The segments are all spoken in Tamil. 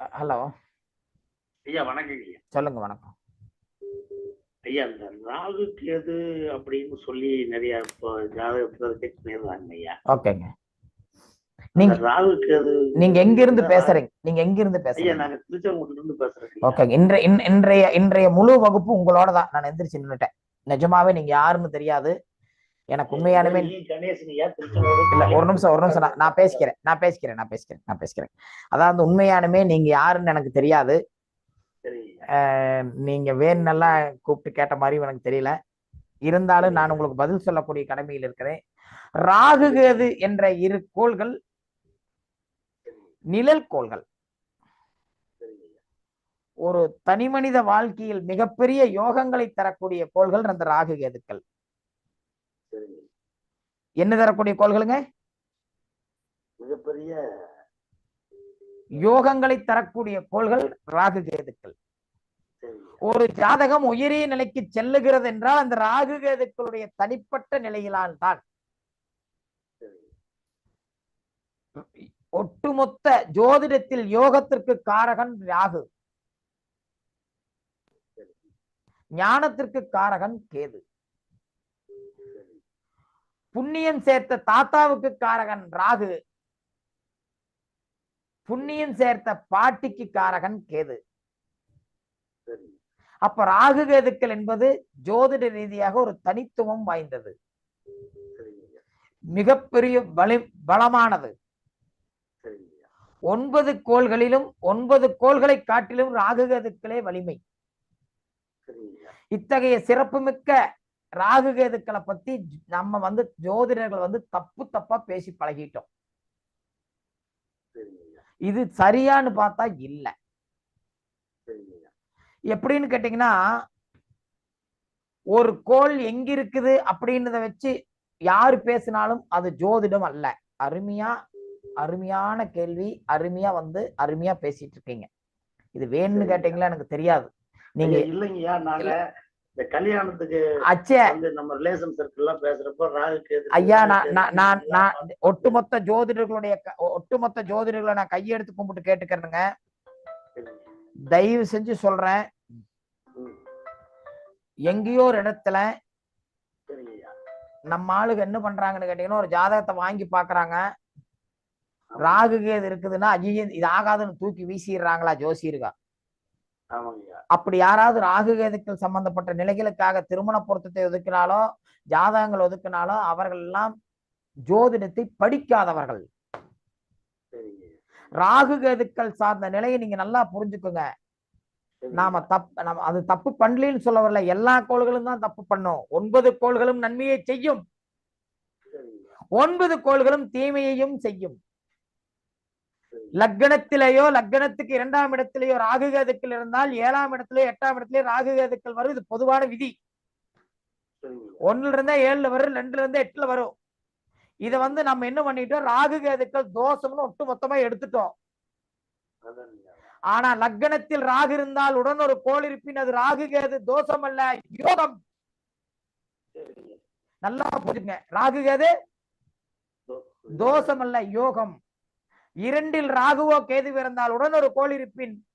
ஹலோ. ஐயா வணக்கம் ஐயா. சொல்லுங்க வணக்கம். ஐயா இந்த ராகு கேது அப்படின்னு சொல்லி நிறைய இப்போ ஜாதகத்துல ஐயா. ஓகேங்க. நீங்க ராகு கேது நீங்க எங்க இருந்து பேசுறீங்க? நீங்க எங்க இருந்து பேசுறீங்க? நாங்க திருச்செங்கோட்டுல இருந்து பேசுறோம். ஓகேங்க. இன்றைய இன்- இன்றைய இன்றைய முழு வகுப்பு உங்களோட தான் நான் எந்திரிச்சு நின்னுட்டேன். நிஜமாவே நீங்க யாருன்னு தெரியாது. எனக்கு உண்மையானுமே இல்ல ஒரு நிமிஷம் ஒரு நிமிஷம் நான் பேசிக்கிறேன் நான் பேசிக்கிறேன் நான் பேசிக்கிறேன் நான் பேசிக்கிறேன். அதாவது உண்மையானுமே நீங்க யாருன்னு எனக்கு தெரியாது. நீங்க வேணுன்னெல்லாம் கூப்பிட்டு கேட்ட மாதிரி எனக்கு தெரியல. இருந்தாலும் நான் உங்களுக்கு பதில் சொல்லக்கூடிய கடமையில் இருக்கிறேன். ராகு கேது என்ற இரு கோள்கள் நிழல் கோள்கள். ஒரு தனிமனித வாழ்க்கையில் மிகப்பெரிய யோகங்களை தரக்கூடிய கோள்கள் அந்த ராகு கேதுக்கள். என்ன தரக்கூடிய கோள்களுங்க? மிகப்பெரிய யோகங்களை தரக்கூடிய கோள்கள் ராகு கேதுக்கள். ஒரு ஜாதகம் உயரிய நிலைக்கு செல்லுகிறது என்றால் அந்த ராகு கேதுக்களுடைய தனிப்பட்ட நிலையிலால் தான். ஒட்டுமொத்த ஜோதிடத்தில் யோகத்திற்கு காரகன் ராகு. ஞானத்திற்கு காரகன் கேது. புண்ணியம் சேர்த்த தாத்தாவுக்கு காரகன் ராகு புண்ணியம் சேர்த்த பாட்டிக்கு காரகன் கேது அப்ப ராகு கேதுக்கள் என்பது ஜோதிட ரீதியாக ஒரு தனித்துவம் வாய்ந்தது. மிகப்பெரிய பலி பலமானது. ஒன்பது கோள்களிலும் ஒன்பது கோள்களை காட்டிலும் ராகு கேதுக்களே வலிமை. இத்தகைய சிறப்புமிக்க ராகு கேதுக்களை பத்தி நம்ம வந்து ஜோதிடர்கள் வந்து தப்பு தப்பா பேசி பழகிட்டோம். இது சரியான்னு பார்த்தா இல்ல. எப்படின்னு கேட்டீங்கன்னா ஒரு கோள் எங்க இருக்குது அப்படின்றத வச்சு யாரு பேசினாலும் அது ஜோதிடம் அல்ல. அருமையா அருமையான கேள்வி அருமையா வந்து அருமையா பேசிட்டு இருக்கீங்க. இது வேணும்னு. கேட்டீங்களா? எனக்கு தெரியாது. நீங்க இல்லைங்கய்யா நாங்க இந்த கல்யாணத்துக்கு அச்சே நம்ம ரிலேஷன் சர்க்கிள் எல்லாம் பேசுறப்போ ராகு கேது ஐயா நான் நான் நான் ஒட்டுமொத்த ஜோதிடர்களுடைய ஒட்டுமொத்த ஜோதிடர்களை நான் கையெடுத்து கும்பிட்டு கேட்டுக்கிறேனுங்க. தயவு செஞ்சு சொல்றேன். எங்கேயோ ஒரு இடத்துல. நம்ம ஆளுங்க என்ன பண்றாங்கன்னு கேட்டீங்கன்னா ஒரு ஜாதகத்தை வாங்கி பாக்குறாங்க. ராகு கேது இருக்குதுன்னா ஐயோ இது ஆகாதுன்னு தூக்கி வீசிடுறாங்களா ஆமாங்கய்யா அப்படி யாராவது ராகு கேதுக்கள் சம்பந்தப்பட்ட நிலைகளுக்காக திருமண பொருத்தத்தை ஒதுக்கினாலோ ஜாதகங்கள் ஒதுக்கினாலோ அவர்கள் எல்லாம் ஜோதிடத்தை படிக்காதவர்கள். சரிங்க. ராகு கேதுக்கள் சார்ந்த நிலையை நீங்க நல்லா புரிஞ்சுக்கோங்க. நாம தப்பு நம்ம அது தப்பு பண்ணலன்னு சொல்ல வரல. எல்லா கோள்களும் தான் தப்பு பண்ணும். ஒன்பது கோள்களும் நன்மையை செய்யும். ஒன்பது கோள்களும் தீமையையும் செய்யும். லக்னத்திலேயோ லக்னத்துக்கு இரண்டாம் இடத்திலேயோ ராகு கேதுக்கள் இருந்தால் ஏழாம் இடத்திலேயோ எட்டாம் இடத்திலேயோ ராகு கேதுக்கள் வரும். இது பொதுவான விதி. ஒண்ணுல இருந்தா ஏழுல வரும் ரெண்டுல இருந்தா எட்டுல வரும். இத வந்து நம்ம என்ன பண்ணிட்டோம்? ராகு கேதுக்கள் தோஷம்னு ஒட்டு மொத்தமா எடுத்துட்டோம். ஆனா லக்னத்தில் ராகு இருந்தால் உடன் ஒரு கோள் இருப்பின் அது ராகு கேது தோஷம் அல்ல யோகம். நல்லா புரிஞ்சுங்க ராகு கேது தோஷம் அல்ல யோகம். இரண்டில் ராகுவோ கேது இருந்தால் உடன் ஒரு கோள் இருப்பின்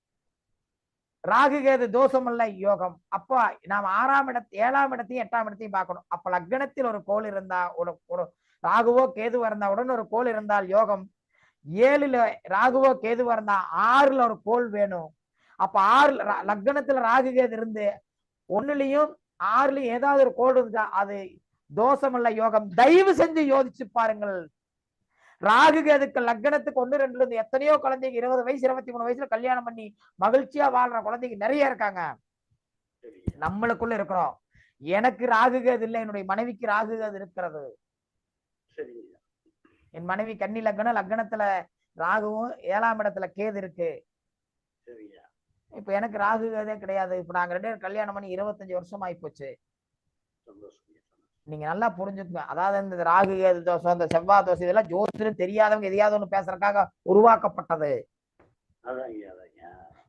ராகு கேது தோஷம் அல்ல யோகம். அப்போ நாம் ஆறாம் இடத்து ஏழாம் இடத்தையும் எட்டாம் இடத்தையும் பார்க்கணும். அப்ப லக்னத்தில் ஒரு கோள் இருந்தா ஒரு ஒரு ராகுவோ கேது இருந்தா உடன் ஒரு கோள் இருந்தால் யோகம். ஏழுல ராகுவோ கேது இருந்தா ஆறுல ஒரு கோள் வேணும். அப்ப ஆறுல ரா- லக்னத்துல ராகு கேது இருந்து ஒண்ணுலயும் ஆறுலயும் ஏதாவது ஒரு கோள் இருந்தா அது தோஷம் அல்ல யோகம். தயவு செஞ்சு யோசிச்சு பாருங்கள். ராகு கேதுக்கு லக்னத்துக்கு ஒண்ணு ரெண்டுல இருந்து எத்தனையோ குழந்தைங்க இருபது வயசு இருபத்தி மூணு வயசுல கல்யாணம் பண்ணி மகிழ்ச்சியா வாழ்ற குழந்தைங்க நிறைய இருக்காங்க. நம்மளுக்குள்ள இருக்கிறோம் எனக்கு ராகு கேது இல்லை என்னுடைய மனைவிக்கு ராகு கேது இருக்கிறது. என் மனைவி கன்னி லக்னம் லக்னத்துல ராகுவும் ஏழாம் இடத்துல கேது இருக்கு. இப்ப எனக்கு ராகு கேதே கிடையாது இப்ப நாங்க ரெண்டு பேரும் கல்யாணம் பண்ணி இருபத்தஞ்சு வருஷம் ஆகி போச்சு. நீங்க நல்லா புரிஞ்சுக்கங்க. அதாவது இந்த ராகு கேது தோசை இந்த செவ்வாய் தோசை இதெல்லாம் ஜோதிடம் தெரியாதவங்க எதையாவது ஒண்ணு பேசுறதுக்காக உருவாக்கப்பட்டது.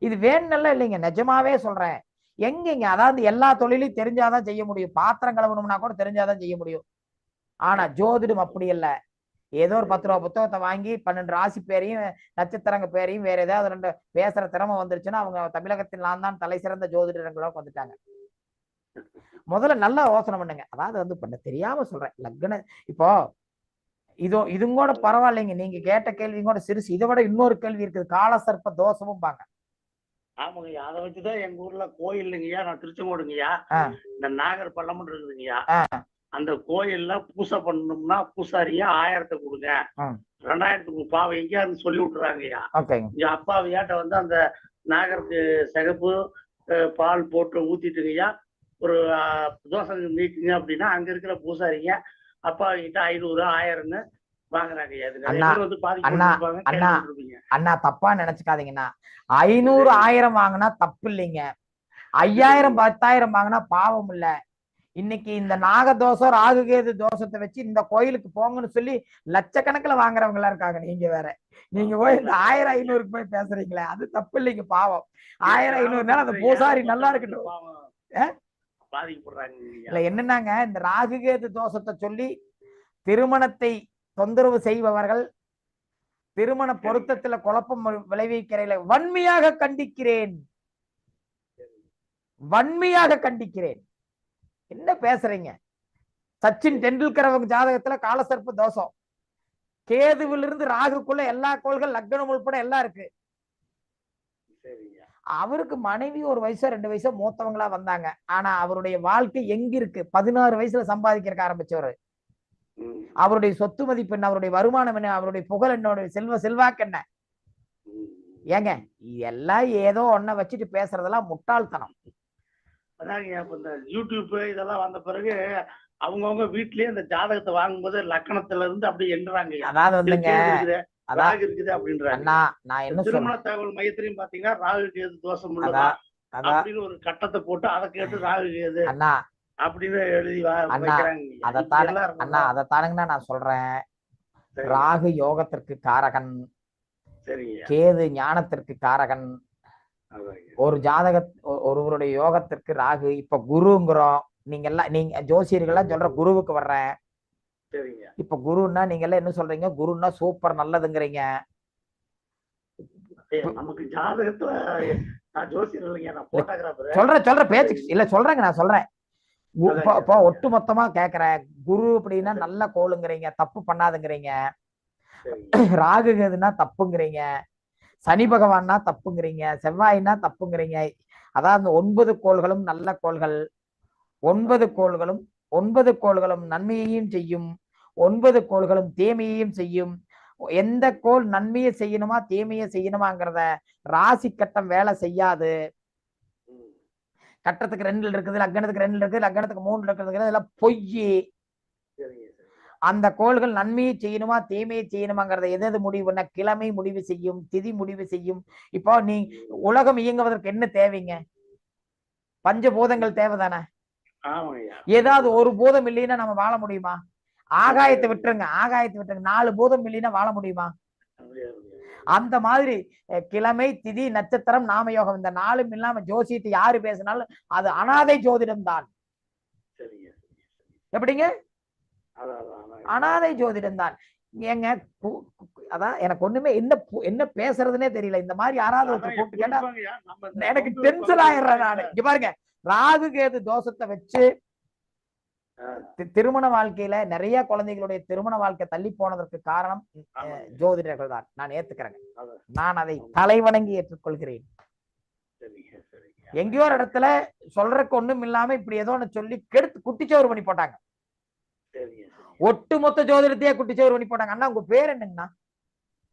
இது வேணும்னு இல்லைங்க. நிஜமாவே சொல்றேன். எங்கங்க? அதாவது எல்லா தொழிலையும் தெரிஞ்சாதான் செய்ய முடியும். பாத்திரம் கழுவணும்னா கூட தெரிஞ்சாதான் செய்ய முடியும். ஆனா ஜோதிடம் அப்படி இல்ல. ஏதோ ஒரு பத்து ரூபா புத்தகத்தை வாங்கி பன்னெண்டு ராசி பேரையும் நட்சத்திரங்க பேரையும் வேற ஏதாவது ரெண்டு பேசுற திறமை வந்துருச்சுன்னா அவங்க தமிழகத்தில் நான் தான் தலை சிறந்த ஜோதிடர்களோட வந்துட்டாங்க முதல்ல நல்லா யோசனை பண்ணுங்க. அதாவது வந்து பண்ண தெரியாம சொல்றேன். லக்ன இப்போ இதோ இதுவும் கூட பரவாயில்லைங்க. நீங்க கேட்ட கேள்வி கூட சிறுசு. இதை விட இன்னொரு கேள்வி இருக்குது. காலசர்ப்ப தோஷமும் பாங்க ஆமாங்கய்யா அதை வச்சுதான் எங்க ஊர்ல கோயிலுங்கய்யா நான் திருச்செங்கோடுங்கய்யா. இந்த நாகர் பள்ளம்னு இருக்குதுங்கய்யா. அந்த கோயில்ல பூசை பண்ணணும்னா பூசாரியா ஆயிரத்தை கொடுங்க. ரெண்டாயிரத்துக்கு பாவம் எங்கேயாருந்து சொல்லி விட்டுறாங்கய்யா. இங்க அப்பாவியாட்ட வந்து அந்த நாகருக்கு சிகப்பு பால் போட்டு ஊத்திட்டுங்கய்யா. ஒரு தோசை நீக்குங்க அப்படின்னா அங்க இருக்கிற பூசாரிங்க அப்பா கிட்ட ஐநூறு ஆயிரம்னு அண்ணா, தப்பா நினைச்சுக்காதீங்கண்ணா. ஐநூறு ஆயிரம் வாங்கினா தப்பு இல்லைங்க. ஐயாயிரம் பத்தாயிரம் வாங்கினா பாவம் இல்ல. இன்னைக்கு இந்த நாக தோஷம் ராகுகேது தோஷத்தை வச்சு இந்த கோயிலுக்கு போங்கன்னு சொல்லி லட்சக்கணக்கில் வாங்குறவங்க எல்லாம் இருக்காங்க. நீங்க வேற. நீங்க போய் இந்த ஆயிரம் ஐநூறுக்கு போய் பேசுறீங்களே அது தப்பு இல்லைங்க பாவம். ஆயிரம் ஐநூறுனால அந்த பூசாரி நல்லா இருக்கட்டும்? பாதிக்கப்படுறாங்க இல்ல என்னன்னாங்க? இந்த ராகுகேது தோஷத்தை சொல்லி திருமணத்தை தொந்தரவு செய்பவர்கள் திருமண பொருத்தத்துல குழப்பம் விளைவிக்கிறையில வன்மையாக கண்டிக்கிறேன். வன்மையாக கண்டிக்கிறேன். என்ன பேசுறீங்க? சச்சின் டெண்டுல்கர் அவங்க ஜாதகத்துல காலசர்ப்ப தோஷம். கேதுவிலிருந்து ராகுக்குள்ள எல்லா கோள்கள் லக்னம் உள்பட எல்லாம் இருக்கு. அவருக்கு மனைவி ஒரு வயசோ ரெண்டு வயசோ மூத்தவங்களா வந்தாங்க. ஆனா அவருடைய வாழ்க்கை எங்க இருக்கு பதினாறு வயசுல சம்பாதிக்கிறக்க ஆரம்பிச்சவரு. அவருடைய சொத்து மதிப்பு என்ன? அவருடைய வருமானம் என்ன? அவருடைய புகழ் என்ன? அவருடைய செல்வ செல்வாக்கு என்ன. ஏங்க எல்லாம் ஏதோ ஒன்ன வச்சுட்டு பேசுறதெல்லாம் முட்டாள்தனம். அதாங்க இந்த யூடியூப் இதெல்லாம் வந்த பிறகு அவங்கவங்க வீட்லயே இந்த ஜாதகத்தை வாங்கும்போது லக்கணத்துல இருந்து அப்படி எண்ணுறாங்க அதாவது வந்துங்க ராகு இருக்குது அப்படின்றாங்க அண்ணா நான் என்ன திருமண தகவல் மையத்திலையும் பாத்தீங்கன்னா ராகு கேது தோஷம் உள்ளதா அப்படின்னு ஒரு கட்டத்தை போட்டு அதை கேட்டு ராகு கேது அண்ணா. அப்படின்னு எழுதி அதைத்தானே அண்ணா? அதைத்தானுங்கண்ணா நான் சொல்றேன். ராகு யோகத்திற்கு காரகன் கேது ஞானத்திற்கு காரகன். ஒரு ஜாதக ஒருவருடைய யோகத்திற்கு ராகு. இப்ப குருங்கிறோம். நீங்க எல்லாம் நீங்க ஜோசியர்கள்லாம் சொல்ற குருவுக்கு வர்றேன். சரிங்க. இப்ப குருன்னா நீங்க எல்லாம் என்ன சொல்றீங்க? குருன்னா சூப்பர் நல்லதுங்கிறீங்க. நமக்கு ஜாதகத்துல நான் ஜோசியர் இல்லைங்க நான் போட்டோகிராஃபர் சொல்ற சொல்ற பேச்சு இல்ல சொல்றேங்க நான் சொல்றேன். இப்போ ஒட்டு மொத்தமா கேக்குறேன். குரு அப்படின்னா நல்ல கோளுங்கிறீங்க தப்பு பண்ணாதுங்கிறீங்க. சரிங்க. ராகு கேதுன்னா தப்புங்கிறீங்க. சனி பகவான்னா தப்புங்கிறீங்க. செவ்வாய்னா தப்புங்கிறீங்க. அதாவது ஒன்பது கோள்களும் நல்ல கோள்கள். ஒன்பது கோள்களும் ஒன்பது கோள்களும் நன்மையையும் செய்யும். ஒன்பது கோள்களும் தீமையையும் செய்யும். எந்த கோள் நன்மையை செய்யணுமா தீமையை செய்யணுமாங்கிறத ராசி கட்டம் வேலை செய்யாது. கட்டத்துக்கு ரெண்டுல இருக்குது லக்னத்துக்கு ரெண்டுல இருக்குது லக்னத்துக்கு மூணுல இருக்குது இதெல்லாம் பொய் அந்த கோள்கள் நன்மையை செய்யணுமா தீமையை செய்யணுமாங்கிறத எது எது முடிவு பண்ண கிழமை முடிவு செய்யும் திதி முடிவு செய்யும். இப்போ நீ உலகம் இயங்குவதற்கு என்ன தேவைங்க? பஞ்சபூதங்கள் தேவைதானே? ஏதாவது ஒரு பூதம் இல்லைன்னா நம்ம வாழ முடியுமா? ஆகாயத்தை விட்டுருங்க ஆகாயத்தை விட்டுருங்க. நாலு பூதம் இல்லைன்னா வாழ முடியுமா. அந்த மாதிரி கிழமை திதி நட்சத்திரம் நாமயோகம் இந்த நாலும் இல்லாம ஜோசியத்தை யாரு பேசினாலும் அது அனாதை ஜோதிடம் தான். எப்படிங்க. அனாதை ஜோதிடம் தான். ஏங்க அதான் எனக்கு ஒண்ணுமே என்ன என்ன பேசுறதுனே தெரியல. இந்த மாதிரி யாராவது கூப்பிட்டு கேட்டா எனக்கு டென்ஷன் ஆயிடுறேன் நானு. இங்க பாருங்க ராகு கேது தோஷத்தை வச்சு திருமண வாழ்க்கையில நிறைய குழந்தைகளுடைய திருமண வாழ்க்கை தள்ளி போனதற்கு காரணம். ஜோதிடர்கள் தான். நான் ஏத்துக்கிறேங்க. அதான். நான் அதை தலைவணங்கி ஏற்றுக்கொள்கிறேன். எங்கேயோ ஒரு இடத்துல சொல்றதுக்கு ஒண்ணும் இல்லாம இப்படி ஏதோ ஒண்ணு சொல்லி கெடுத்து குட்டிச்சோறு பண்ணி போட்டாங்க. சரிங்க. ஒட்டுமொத்த ஜோதிடத்தையே குட்டிச்சோறு பண்ணி போட்டாங்க. அண்ணா உங்க பேர் என்னங்கண்ணா?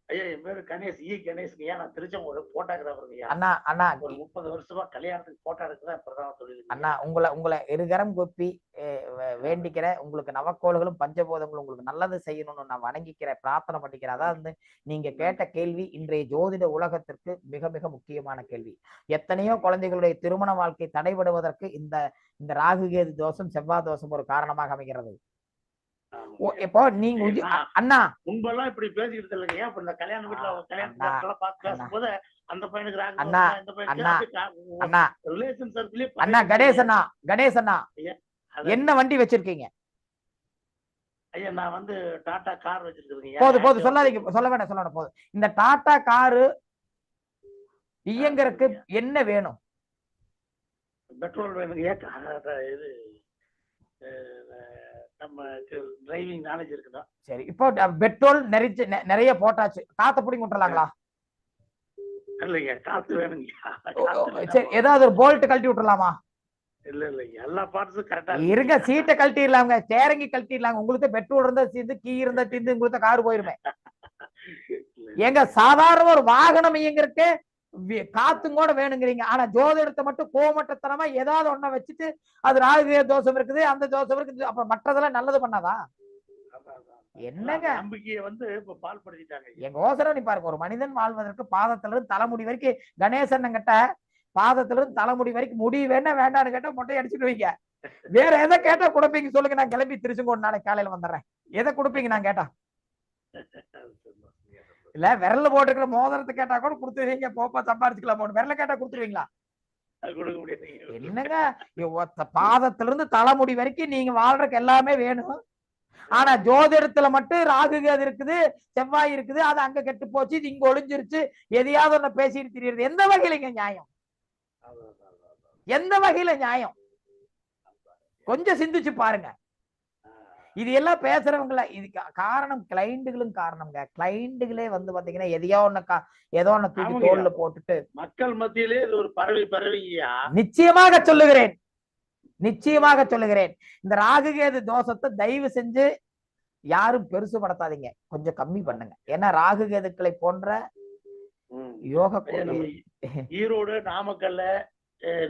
ஐயா என் பேரு கணேஷ் இ கணேஷ்ங்கய்யா நான் திருச்செங்கோடு போட்டோகிராஃபருங்கய்யா அண்ணா அண்ணா ஒரு முப்பது வருஷமா கல்யாணத்துக்கு போட்டோ எடுக்கிறதா பிரதான தொழில் அண்ணா உங்களை உங்களை இருகரம் கொப்பி வேண்டிக்கிறேன். உங்களுக்கு நவக்கோள்களும் பஞ்சபூதங்களும் உங்களுக்கு நல்லது செய்யணும்னு நான் வணங்கிக்கிறேன். பிரார்த்தனை பண்ணிக்கிறேன். அதாவது வந்து நீங்க கேட்ட கேள்வி இன்றைய ஜோதிட உலகத்திற்கு மிக மிக முக்கியமான கேள்வி. எத்தனையோ குழந்தைகளுடைய திருமண வாழ்க்கை தடைபடுவதற்கு இந்த இந்த ராகுகேது தோஷம் செவ்வாய் தோஷம் ஒரு காரணமாக அமைகிறது. இப்போ நீங்க அண்ணா. முன்பெல்லாம் இப்படி பேசிக்கிட்டு இல்லைங்க. இப்ப இந்த கல்யாண வீட்டுல ஆ, கல்யாண அண்ணா, நேரத்துல பார்த்து. பேசும்போது அந்த பையனுக்கு ராகு அண்ணா, அண்ணா, அண்ணா. ரிலேஷன் சர்க்கிளே அண்ணா கணேசண்ணா கணேசண்ணா. என்ன வண்டி வச்சிருக்கீங்க? ஐயா நான் வந்து டாடா கார் வச்சிருக்கிறேங்க. போது போது சொல்லாதீங்க. சொல்ல வேண்டாம் சொல்ல வேண்டாம் போதும் இந்த டாடா காரு இயங்கறதுக்கு என்ன வேணும்? பெட்ரோல் வேணுங்கய்யா கா- இது நம்ம டிரைவிங் நாலேஜ் இருக்குதா? சரி. இப்போ பெட்ரோல் நிறைய நிறைய போட்டாச்சு. காத்த பிடிங்க விட்டுறலாங்களா? இல்லைங்க காத்து காத்து சரி. ஏதாவது ஒரு போல்ட் கழட்டி விட்டுறலாமா? இல்ல இல்லைங்க எல்லா பார்ட்ஸும் கரெக்டா இருங்க சீட்டை கழட்டிடலாங்க. சேரங்கி கழட்டிடலாங்க. உங்களுக்கு பெட்ரோல் இருந்தா தீர்ந்து கீ இருந்தா தீர்ந்து உங்களுக்கு கார் போயிருமே. ஏங்க சாதாரண ஒரு வாகனம் இயங்குறதுக்கு காத்தும் கூட வேணுங்கிறீங்க. ஆனா ஜோதிடத்தை மட்டும் கோமட்டத்தனமா ஏதாவது ஒண்ண வச்சுட்டு அது ராகு தோஷம் இருக்குது அந்த தோஷம் இருக்குது அப்ப மற்றதெல்லாம் நல்லது பண்ணாதா? என்னங்க? நம்பிக்கையை வந்து இப்ப பால் படுத்திட்டாங்க எங்க யோசனை நீ பாருங்க ஒரு மனிதன் வாழ்வதற்கு பாதத்துல இருந்து தலைமுடி வரைக்கும் கணேசன் கிட்ட பாதத்துல இருந்து தலைமுடி வரைக்கும் முடி வேணா வேண்டாம்னு கேட்டா மொட்டை அடிச்சுட்டு வைங்க. வேற எதை கேட்டா கொடுப்பீங்க சொல்லுங்க நான் கிளம்பி திருச்செங்கோடு நாளைக்கு காலையில வந்துடுறேன். எதை கொடுப்பீங்க நான் கேட்டா? இல்ல விரல்ல போட்டுக்கிற மோதிரத்தை கேட்டா கூட கொடுத்துருவீங்க. போப்பா சம்பாரிச்சுக்கலாம் விரல கேட்டா கொடுத்துருவீங்களா? அது என்னங்க? பாதத்துல இருந்து தலைமுடி வரைக்கும் நீங்க வாழ்றதுக்கு எல்லாமே வேணும். ஆனா ஜோதிடத்துல மட்டும் ராகு கேது இருக்குது செவ்வாய் இருக்குது. அது அங்க கெட்டு போச்சு இது இங்க ஒளிஞ்சிருச்சு. எதையாவது ஒண்ணு பேசிட்டு திரியுறது. எந்த வகையிலங்க நியாயம்? எந்த வகையில நியாயம்? கொஞ்சம் சிந்திச்சு பாருங்க. இது எல்லாம் பேசுறவங்கள இது காரணம் கிளைண்டுகளும் காரணம்ங்க. கிளைண்டுகளே வந்து பாத்தீங்கன்னா எதையோ ஒண்ணு ஏதோ ஒண்ணு தூக்கி. தோல்ல போட்டுட்டு மக்கள் மத்தியிலே இது ஒரு பறவை பறவைங்கய்யா நிச்சயமாக சொல்லுகிறேன். நிச்சயமாக சொல்லுகிறேன். இந்த ராகுகேது தோஷத்தை தயவு செஞ்சு யாரும் பெருசுபடுத்தாதீங்க கொஞ்சம் கம்மி பண்ணுங்க. ஏன்னா ராகுகேதுக்களை போன்ற. யோக ஈரோடு நாமக்கல்ல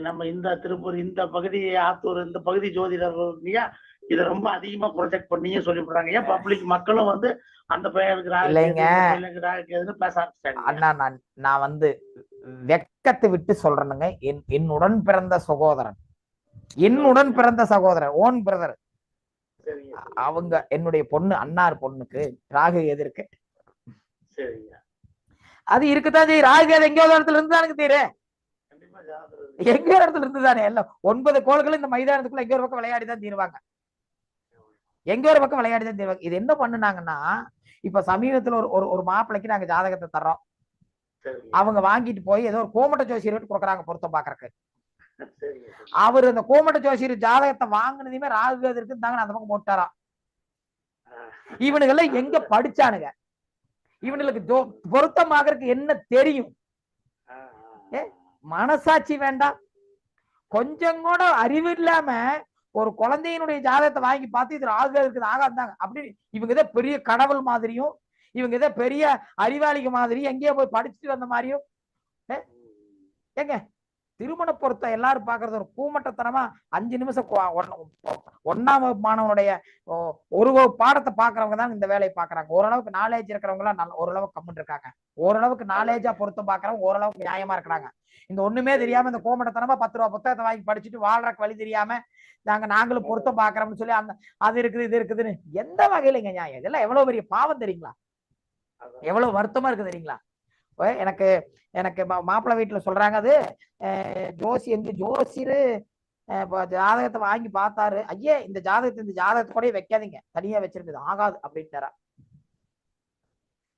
நம்ம இந்த திருப்பூர் இந்த பகுதி ஆத்தூர் இந்த பகுதி ஜோதிடர்கள் இல்லையா? இதை ரொம்ப அதிகமா ப்ரொஜெக்ட் பண்ணியே சொல்லிவிடுறாங்க ஏன் பப்ளிக் மக்களும் வந்து அந்த பேச ஆரம்பிச்சிட்டாங்க. அண்ணா நான் நான் வந்து வெக்கத்தை விட்டு சொல்றேனுங்க. என் என்னுடன் பிறந்த சகோதரன். என்னுடன் பிறந்த சகோதரன். ஓன் பிரதர் அவங்க என்னுடைய பொண்ணு அன்னார் பொண்ணுக்கு ராகு எது இருக்கு. அது இருக்குதான் செய்யும் ராகு கேது எங்கேயோ ஒரு இடத்துல இருந்து எனக்கு தீரு எங்க ஒரு இடத்துல இருந்து தானே. எல்லாம் ஒன்பது கோள்கள் இந்த மைதானத்துக்குள்ள எங்க ஒரு பக்கம் விளையாடி தான் தீருவாங்க. எங்க ஒரு பக்கம் விளையாடி தான் தீருவாங்க இது என்ன பண்ணுனாங்கன்னா இப்ப சமீபத்துல ஒரு ஒரு ஒரு மாப்பிள்ளைக்கு நாங்க ஜாதகத்தை தர்றோம். அவங்க வாங்கிட்டு போய் ஏதோ ஒரு கோமட்ட ஜோசியர் கொடுக்குறாங்க பொருத்தம் பாக்குறக்கு அவர் அந்த கோமட்ட ஜோசியர் ஜாதகத்தை வாங்கினதுமே ராகு அது இருக்குன்னு அந்த பக்கம் போட்டாராம். இவனுங்கெல்லாம் எங்க படிச்சானுங்க? இவனுங்களுக்கு ஜோ- பொருத்தமாகறதுக்கு என்ன தெரியும்? மனசாட்சி வேண்டாம். கொஞ்சம் கூட அறிவு இல்லாம ஒரு குழந்தையினுடைய ஜாதகத்தை வாங்கி பார்த்து இது ராகு இருக்குது ஆகாதாங்க அப்படின்னு இவங்க ஏதோ பெரிய கடவுள் மாதிரியும் இவங்க ஏதோ பெரிய அறிவாளிக மாதிரி எங்கேயோ போய் படிச்சுட்டு வந்த மாதிரியும் ஏங்க? திருமண பொருத்தம் எல்லாரும் பாக்குறது ஒரு கூமட்டத்தனமா அஞ்சு நிமிஷம் ஒண்ணாம் வகுப்பு மாணவனுடைய ஒரு பாடத்தை பாக்குறவங்க தான் இந்த வேலையை பாக்குறாங்க ஓரளவுக்கு நாலேஜ் இருக்கிறவங்க எல்லாம் நல்ல ஓரளவுக்கு கம்முன்னு இருக்காங்க. ஓரளவுக்கு நாலேஜா பொருத்தம் பாக்குறவங்க ஓரளவுக்கு நியாயமா இருக்கிறாங்க. இந்த ஒண்ணுமே தெரியாம இந்த கோமட்டத்தனமா பத்து ரூபா புத்தகத்தை வாங்கி படிச்சுட்டு வாழ்றக்கு வழி தெரியாம நாங்க நாங்களும் பொருத்தம் பாக்குறோம்னு சொல்லி அந்த அது இருக்குது இது இருக்குதுன்னு எந்த வகையிலங்க நியாயம்? இதெல்லாம் எவ்வளவு பெரிய பாவம் தெரியுங்களா? எவ்வளவு வருத்தமா இருக்கு தெரியுங்களா? எனக்கு எனக்கு மாப்பிள்ளை வீட்டுல சொல்றாங்க அது. ஜோசி எங்க ஜோசியரு ஜாதகத்தை வாங்கி பார்த்தாரு. ஐயே இந்த ஜாதகத்தை இந்த ஜாதகத்தை கூட வைக்காதீங்க. தனியா வச்சிருக்குது ஆகாது அப்படின்ட்டாரா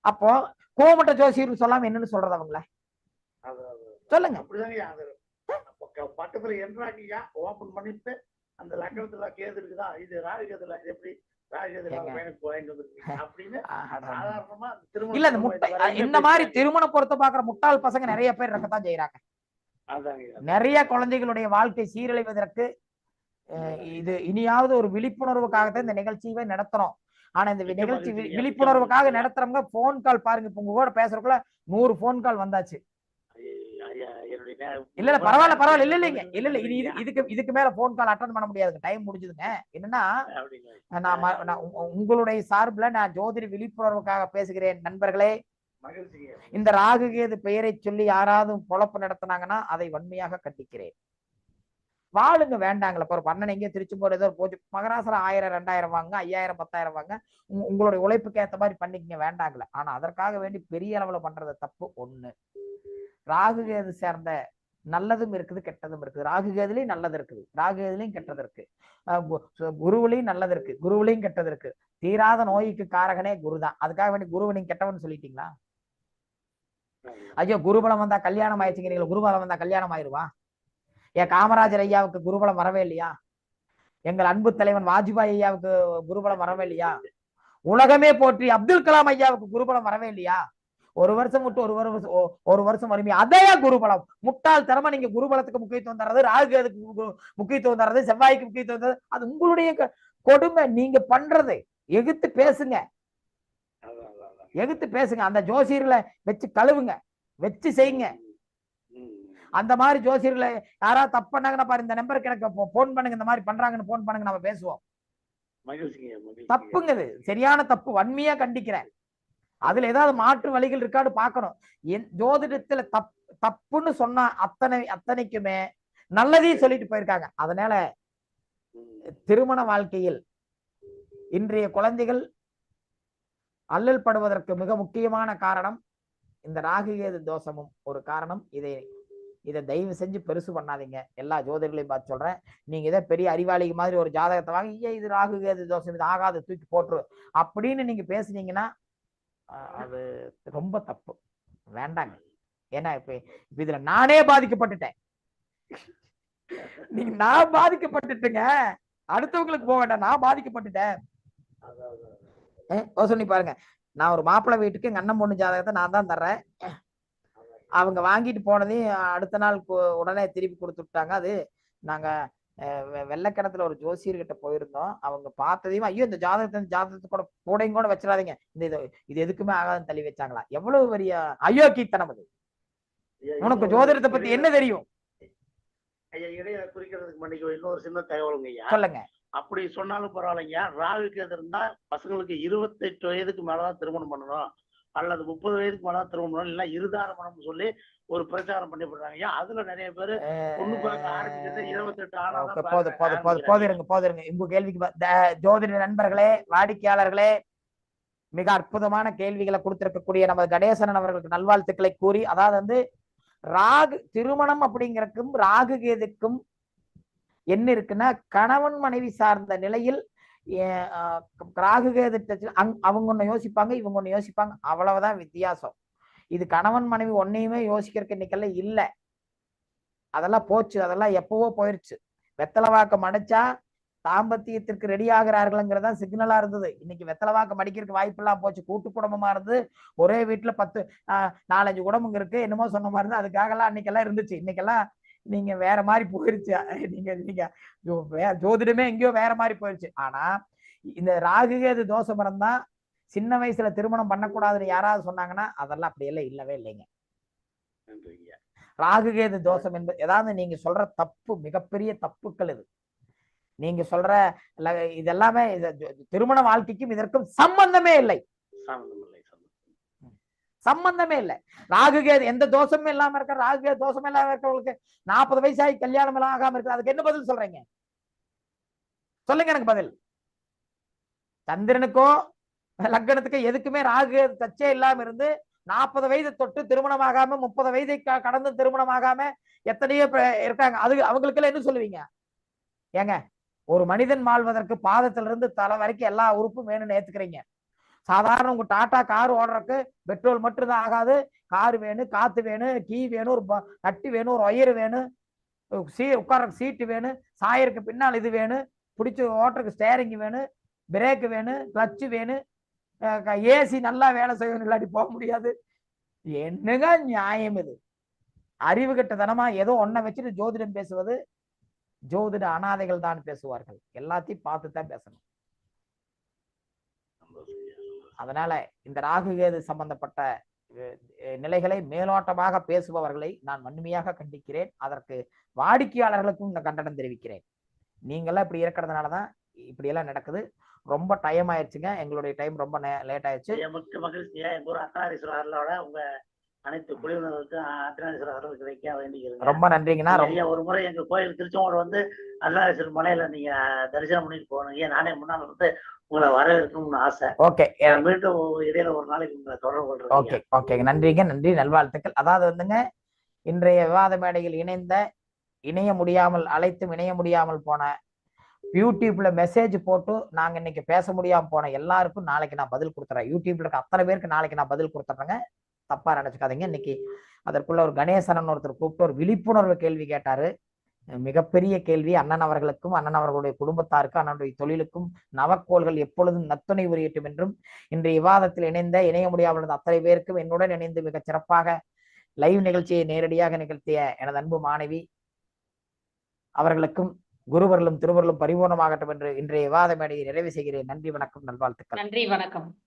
அப்போ கோமட்ட ஜோசியர் சொல்லாம என்னன்னு சொல்றது அவங்கள. சொல்லுங்க. பக்கத்துல என்றாங்கய்யா ஓபன் பண்ணிட்டு அந்த லக்கணத்துல கேது இருக்குதா? இது ராகு கேதுல இது எப்படி? இல்ல இந்த குடும்பம் முட்டை இது வரைக்கும் இந்த மாதிரி பேசுறாங்க. திருமண பொருத்த பாக்குற முட்டாள் பசங்க நிறைய பேர் இருக்கத்தான் செய்யறாங்க நிறைய குழந்தைகளுடைய வாழ்க்கை சீரழிவதற்கு இது இனியாவது ஒரு விழிப்புணர்வுக்காகத்தான் இந்த நிகழ்ச்சியவே நடத்துறோம் ஆனா இந்த நிகழ்ச்சி விழிப்புணர்வுக்காக நடத்துறவங்க போன் கால் பாருங்க. இப்ப உங்க கூட பேசுறதுக்குள்ள நூறு போன் கால் வந்தாச்சு ஐயா, ஐயா, என்னுடைய நே- இல்ல இல்ல பரவாயில்ல பரவாயில்ல. இல்ல இல்லைங்க இல்ல இல்ல. இது இது- இதுக்கு இதுக்கு மேல போன் கால் அட்டன் பண்ண முடியாதுங்க. டைம் முடிஞ்சதுங்க. என்னன்னா? நான் உங்களுடைய சார்புல நான் ஜோதிட விழிப்புணர்வுக்காக பேசுகிறேன். நண்பர்களே இந்த ராகு கேது பெயரை சொல்லி யாராவது பொழப்பு நடத்துனாங்கன்னா அதை வன்மையாக கண்டிக்கிறேன். வாழுங்க வேண்டாங்களே. ஒரு பண்ணனை எங்கேயோ திருச்சி போற ஏதோ ஒரு பூஜை. மகராசனம் ஆயிரம் ரெண்டாயிரம் வாங்க ஐயாயிரம் பத்தாயிரம் வாங்க உங்க- உங்களுடைய உழைப்புக்கு ஏத்த மாதிரி பண்ணிக்கங்க. வேண்டாங்களே. ஆனா அதற்காக வேண்டி பெரிய அளவுல பண்றது தப்பு ஒண்ணு. ராகு கேது சேர்ந்த நல்லதும் இருக்குது கெட்டதும் இருக்குது. ராகு கேதுலயும் நல்லது இருக்குது. ராகு கேதுலயும் கெட்டது இருக்கு. அஹ் குருவுலயும் நல்லது இருக்கு. குருவுலயும் கெட்டது இருக்கு. தீராத நோய்க்கு காரகனே குருதான். அதுக்காக வேண்டி குருவை நீங்க கெட்டவன் சொல்லிட்டீங்களா? ஐயோ குருபலம் வந்தா கல்யாணம் ஆயிடுச்சுங்கிறீங்களா குருபலம் வந்தா கல்யாணம் ஆயிருவா ஏன் காமராஜர் ஐயாவுக்கு குருபலம் வரவே இல்லையா? எங்கள் அன்பு தலைவன் வாஜ்பாய் ஐயாவுக்கு குருபலம் வரவே இல்லையா? உலகமே போற்றி அப்துல் கலாம் ஐயாவுக்கு குருபலம் வரவே இல்லையா? ஒரு வருஷம் விட்டு ஒரு வருஷம் ஒரு வருஷம் வருமே அதே குருபலம்? முட்டாள் தரமா நீங்க குருபலத்துக்கு முக்கியத்துவம் தர்றது ராகு அதுக்கு முக்கியத்துவம் தர்றது செவ்வாய்க்கு முக்கியத்துவம் தர்றது அது உங்களுடைய கொடுமை. நீங்க பண்றது எகுத்து பேசுங்க. எகுத்து பேசுங்க. அந்த ஜோசியர்களை வச்சு கழுவுங்க. வச்சு செய்யுங்க. அந்த மாதிரி ஜோசியர்களை யாராவது தப்பு பண்ணாங்கன்னா பாரு இந்த நம்பருக்கு எனக்கு போன் பண்ணுங்க. இந்த மாதிரி பண்றாங்கன்னு போன் பண்ணுங்க. நம்ம பேசுவோம். மகிழ்ச்சிங்க மகிழ்ச்சி தப்புங்க இது. சரியான தப்பு. வன்மையா கண்டிக்கிறேன். அதுல ஏதாவது மாற்று வழிகள் இருக்கான்னு பார்க்கணும். என் ஜோதிடத்துல தப் தப்புன்னு சொன்னா அத்தனை அத்தனைக்குமே நல்லதையும் சொல்லிட்டு போயிருக்காங்க. அதனால திருமண வாழ்க்கையில் இன்றைய குழந்தைகள் அல்லல் படுவதற்கு மிக முக்கியமான காரணம் இந்த ராகுகேது தோஷமும் ஒரு காரணம். இதை இதை தயவு செஞ்சு பெருசு பண்ணாதீங்க. எல்லா ஜோதிடர்களையும் பார்த்து சொல்றேன். நீங்க இதை பெரிய அறிவாளிக்கு மாதிரி ஒரு ஜாதகத்தை வாங்கி இது ராகுகேது தோஷம் இது ஆகாது தூக்கி போட்டுரு. அப்படின்னு நீங்க பேசுனீங்கன்னா அது ரொம்ப தப்பு. வேண்டாங்க. ஏன்னா இப்ப இப்ப இதுல நானே பாதிக்கப்பட்டுட்டேன். நீங்க நான் பாதிக்கப்பட்டுட்டுங்க. அடுத்தவங்களுக்கு போக வேண்டாம். நான் பாதிக்கப்பட்டுட்டேன். சொல்லி பாருங்க. நான் ஒரு மாப்பிள்ளை வீட்டுக்கு எங்க அண்ணன் பொண்ணு ஜாதகத்தை நான் தான் தர்றேன். அவங்க வாங்கிட்டு போனதையும் அடுத்த நாள் உடனே திருப்பி கொடுத்து விட்டாங்க. அது நாங்க வெள்ளைக்கிணத்துல ஒரு ஜோசியர்கிட்ட போயிருந்தோம். அவங்க பார்த்ததையும் ஐயோ இந்த ஜாதகத்தை ஜாதகத்தை கூட கூடையும் கூட வச்சிடாதீங்க. இந்த இது இது எதுக்குமே ஆகாதுன்னு தள்ளி வச்சாங்களா? எவ்வளவு பெரிய அயோக்கித்தனம் அது. உனக்கு ஜோதிடத்தை பத்தி என்ன தெரியும்? ஐயா இடையில குறிக்கிறதுக்கு மன்னிக்க இன்னொரு சின்ன தகவலுங்க ஐயா. சொல்லுங்க. அப்படி சொன்னாலும் பரவாயில்லைங்க ராகுக்கு இருந்தா பசங்களுக்கு இருபத்தெட்டு வயதுக்கு மேலதான் திருமணம் பண்ணணும். அல்லது முப்பது வயதுக்கு மேலதான் திருமணம் பண்ணணும். இல்ல இருதார மனம் சொல்லி ஒரு பிரச்சாரம் பண்ணி போடுறாங்க. ஐயா அதுல நிறைய பேரு பொண்ணு பார்க்க ஆரம்பிக்கிறது இருபத்தெட்டு ஓகே, ஆனா போதிருங்க போதிருங்க. உங்க கேள்விக்கு ஜோதிட நண்பர்களே வாடிக்கையாளர்களே மிக அற்புதமான கேள்விகளை கொடுத்திருக்கக்கூடிய நமது கணேசன் அவர்களுக்கு நல்வாழ்த்துக்களை கூறி அதாவது வந்து ராகு திருமணம் அப்படிங்கறதுக்கும் ராகு கேதுக்கும் என்ன இருக்குன்னா கணவன் மனைவி சார்ந்த நிலையில் ராகு கேது அவங்க ஒண்ணு யோசிப்பாங்க இவங்க ஒண்ணு யோசிப்பாங்க. அவ்வளவுதான் வித்தியாசம். இது கணவன் மனைவி ஒன்னையுமே யோசிக்கிறதுக்கு இன்னைக்கெல்லாம் இல்லை. அதெல்லாம் போச்சு. அதெல்லாம் எப்பவோ போயிருச்சு. வெத்தலை வாக்கம் மடிச்சா தாம்பத்தியத்திற்கு ரெடி ஆகிறார்கள்ங்கிறதா சிக்னலா இருந்தது. இன்னைக்கு வெத்தலை வாக்கம் மடிக்கிறதுக்கு வாய்ப்பு எல்லாம் போச்சு. கூட்டு குடும்பமா இருந்து ஒரே வீட்டுல பத்து நாலஞ்சு குடும்பங்க இருக்கு. என்னமோ சொன்ன மாதிரி இருந்தது அதுக்காக எல்லாம் அன்னைக்கெல்லாம் இருந்துச்சு இன்னைக்கெல்லாம் நீங்க வேற மாதிரி போயிருச்சு. நீங்க நீங்க ஜோ- வே- ஜோதிடமே எங்கேயோ வேற மாதிரி போயிருச்சு. ஆனா இந்த ராகுகேது மரம் தான் சின்ன வயசுல திருமணம் பண்ணக்கூடாதுன்னு யாராவது சொன்னாங்கன்னா அதெல்லாம் அப்படியெல்லாம் இல்லவே இல்லைங்க. ராகுகேது தோஷம் என்பது ஏதாவது நீங்க சொல்ற தப்பு மிகப்பெரிய தப்புக்கள் இது. நீங்க சொல்ற இதெல்லாமே திருமண வாழ்க்கைக்கும் இதற்கும் சம்பந்தமே இல்லை. சம்பந்தமே இல்லை. ராகுகேது எந்த தோஷமும் இல்லாம இருக்க ராகுகேது தோஷம் இல்லாம இருக்கிறவங்களுக்கு நாற்பது வயசாகி கல்யாணம் எல்லாம் ஆகாம இருக்கு அதுக்கு என்ன பதில் சொல்றீங்க? சொல்லுங்க எனக்கு பதில். சந்திரனுக்கோ லக்னத்துக்கு எதுக்குமே ராகு தச்சே இல்லாம இருந்து நாற்பது வயது தொட்டு திருமணம் ஆகாம முப்பது வயதை கடந்து திருமணம் ஆகாம எத்தனையோ இருக்காங்க. அது அவங்களுக்கெல்லாம் என்ன சொல்லுவீங்க? ஏங்க ஒரு மனிதன் வாழ்வதற்கு பாதத்துல இருந்து தலை வரைக்கும் எல்லா உறுப்பும் வேணும்னு ஏத்துக்கிறீங்க. சாதாரண உங்க டாடா கார் ஓடுறதுக்கு பெட்ரோல் மட்டும் தான் ஆகாது. கார் வேணும் காத்து வேணும் கீ வேணும் ஒரு கட்டி வேணும் ஒரு ஒயர் வேணும் சீ உட்கார சீட்டு வேணும் சாயருக்கு பின்னால் இது வேணும் பிடிச்சி ஓட்டுறதுக்கு ஸ்டேரிங் வேணும் பிரேக் வேணும் கிளச்சு வேணும் ஏசி நல்லா வேலை செய்யணும் இல்லாட்டி போக முடியாது. என்னங்க நியாயம் இது? அறிவு கட்டதனமா ஏதோ ஒன்ன வச்சுட்டு ஜோதிடம் பேசுவது ஜோதிட அனாதைகள் தான் பேசுவார்கள். எல்லாத்தையும் பார்த்து தான் பேசணும். அதனால இந்த ராகுகேது சம்பந்தப்பட்ட நிலைகளை மேலோட்டமாக பேசுபவர்களை நான் வன்மையாக கண்டிக்கிறேன். அதற்கு வாடிக்கையாளர்களுக்கும் இந்த கண்டனம் தெரிவிக்கிறேன். நீங்களாம் இப்படி இருக்கிறதுனாலதான் இப்படி எல்லாம் நடக்குது. ரொம்ப டைம் ஆயிடுச்சுங்க. எங்களுடைய டைம் ரொம்ப லேட் ஆயிடுச்சு. ஐயா, மிக்க மகிழ்ச்சியா எங்க ஊர் அர்த்தநாரீஸ்வரர் அருளோட உங்க அனைத்து குழுவினருக்கும் அர்த்தநாரீஸ்வரர் அருள் கிடைக்க வேண்டிக்கிறேன் ரொம்ப நன்றிங்கண்ணா. ஐயா ஒரு முறை எங்க கோயில் திருச்செங்கோடு வந்து அருணாச்சல் மலையில நீங்க தரிசனம் பண்ணிட்டு போகணும் ஏன் நானே முன்னால் வந்து உங்களை வரவேற்கணும்னு ஆசை. ஓகே மீண்டும் இடையில ஒரு நாளைக்கு உங்களை தொடர்பு கொள்றேன். ஓகே ஓகேங்க நன்றிங்க நன்றி நல்வாழ்த்துக்கள். அதாவது வந்துங்க இன்றைய விவாத மேடையில் இணைந்த இணைய முடியாமல் அழைத்தும் இணைய முடியாமல் போன யூடியூப்ல மெசேஜ் போட்டு நாங்க இன்னைக்கு பேச முடியாம போன எல்லாருக்கும் நாளைக்கு நான் பதில் கொடுத்துறேன். யூடியூப்ல இருக்க அத்தனை பேருக்கு நாளைக்கு நான் பதில் கொடுத்துட்றேங்க தப்பா நினைச்சுக்காதீங்க. இன்னைக்கு அதற்குள்ள ஒரு கணேசனன் ஒருத்தர் கூப்பிட்டு ஒரு விழிப்புணர்வு கேள்வி கேட்டாரு. மிகப்பெரிய கேள்வி. அண்ணன் அவர்களுக்கும் அண்ணன் அவர்களுடைய குடும்பத்தாருக்கும் அண்ணனுடைய தொழிலுக்கும் நவக்கோள்கள் எப்பொழுதும் நத்துணை உரியட்டும் என்றும் இன்றைய விவாதத்தில் இணைந்த இணைய முடியாமல் இருந்த அத்தனை பேருக்கும் என்னுடன் இணைந்து மிக சிறப்பாக லைவ் நிகழ்ச்சியை நேரடியாக நிகழ்த்திய எனது அன்பு மாணவி அவர்களுக்கும் குருவர்களும் திருவர்களும் பரிபூர்ணமாகட்டும் என்று இன்றைய விவாத மேடையை நிறைவு செய்கிறேன். நன்றி வணக்கம் நல்வாழ்த்துக்கள். நன்றி வணக்கம்.